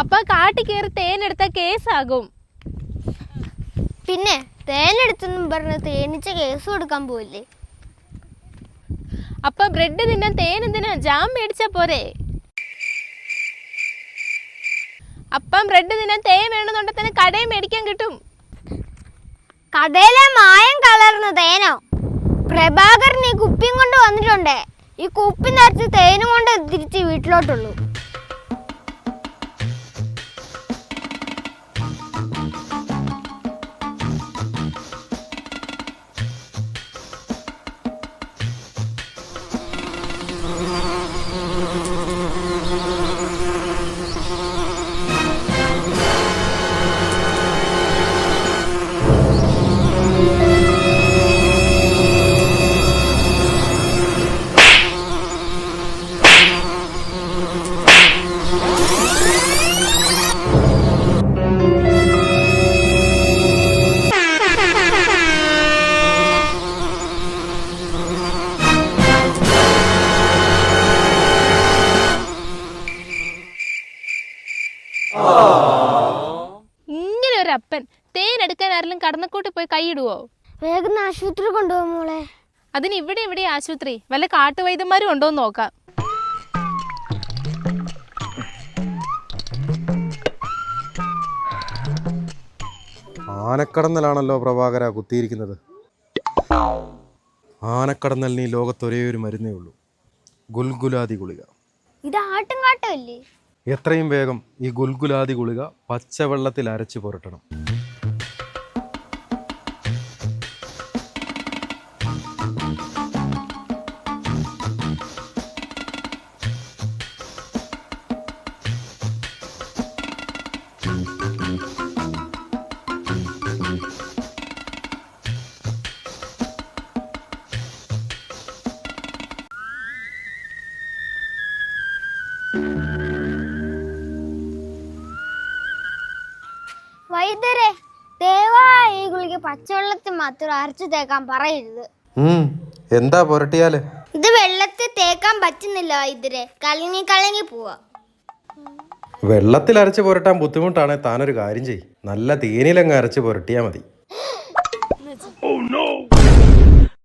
അപ്പൊ കാട്ടി കയറി തേനെടുത്ത കേസാകും. പിന്നെ തേനെടുത്തെന്നും പറഞ്ഞ് തേനിച്ച കേസ് കൊടുക്കാൻ പോയില്ലേ അപ്പൊ ബ്രെഡ് തിന്നാൻ തേൻ എന്തിനാ? ജാം മേടിച്ചാ പോരെ? അപ്പം ബ്രെഡ് തിന്നാൻ തേൻ വേണമെന്നുണ്ടെങ്കിൽ തന്നെ കടയിൽ മേടിക്കാൻ കിട്ടും. കടയിലെ മായം കളർന്ന തേനോ? പ്രഭാകരൻ ഈ കുപ്പിയും കൊണ്ട് വന്നിട്ടുണ്ട്. ഈ കുപ്പി നിറച്ച് തേനും കൊണ്ട് തിരിച്ച് വീട്ടിലോട്ടുള്ളൂ. you. ഇങ്ങനെ ഒരു അപ്പൻ തേനെടുക്കാൻ ആരെങ്കിലും കടന്നക്കൂട്ടി പോയി കൈയിടുവോ വേഗം ആശുപത്രി കൊണ്ടുപോകും മോളെ. അതിന് ഇവിടെ ഇവിടെ ആശുപത്രി? വല്ല കാട്ടുവൈദ്യന്മാരും ഉണ്ടോന്ന് നോക്കാം. ആനക്കടന്നലാണല്ലോ പ്രഭാകര കുത്തിയിരിക്കുന്നത്. ആനക്കടന്നലിന് ഈ ലോകത്ത് ഒരേ ഒരു മരുന്നേ ഉള്ളൂ. ഗുൽഗുലാതി ഗുളിക. ഇത് ആട്ടും കാട്ടല്ലേ എത്രയും വേഗം ഈ ഗുൽഗുലാതി ഗുളിക പച്ചവെള്ളത്തിൽ അരച്ച് പുരട്ടണം. വൈദ്യരെ ദയവാ ഈ ഗുളിക പച്ചവെള്ളത്തിൽ മാത്രം അരച്ചു തേക്കാൻ പറയരുത്. എന്താ പുരട്ടിയാൽ? ഇത് വെള്ളത്തിൽ തേക്കാൻ പറ്റുന്നില്ല വൈദ്യരെ. കലങ്ങി കലങ്ങി പോവാ. വെള്ളത്തിൽ അരച്ച് പുരട്ടാൻ ബുദ്ധിമുട്ടാണെ താനൊരു കാര്യം ചെയ്യും. നല്ല തേനിലങ്ങ് അരച്ച് പുരട്ടിയാൽ മതി.